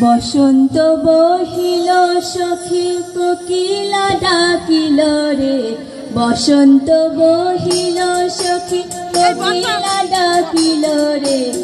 বসন্ত বহিল সখী কোকিলা ডাকিল রে। বসন্ত বহিল সখী কোকিলা ডাকিল রে।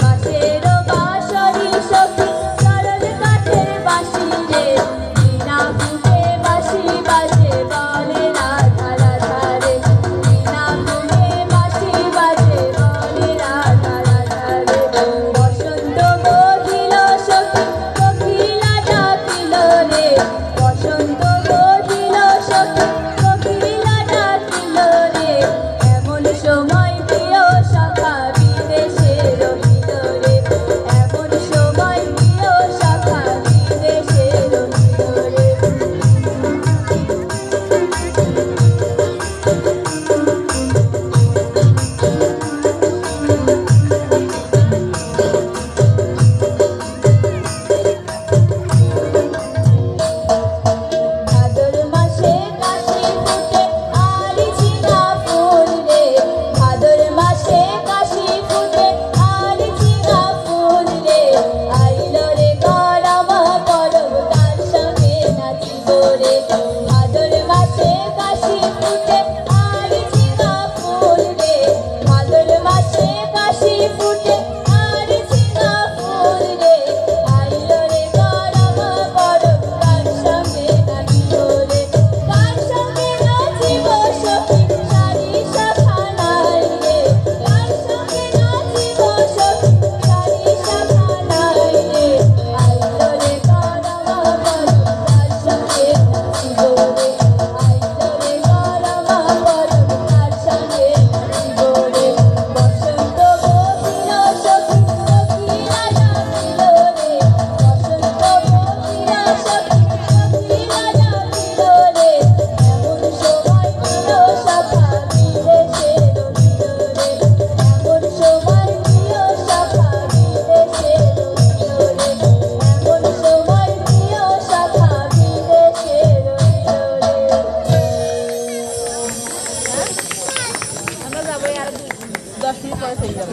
দশ মিনিট পরে চলে যাব।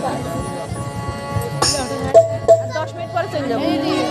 দশ মিনিট পরে চলে যাব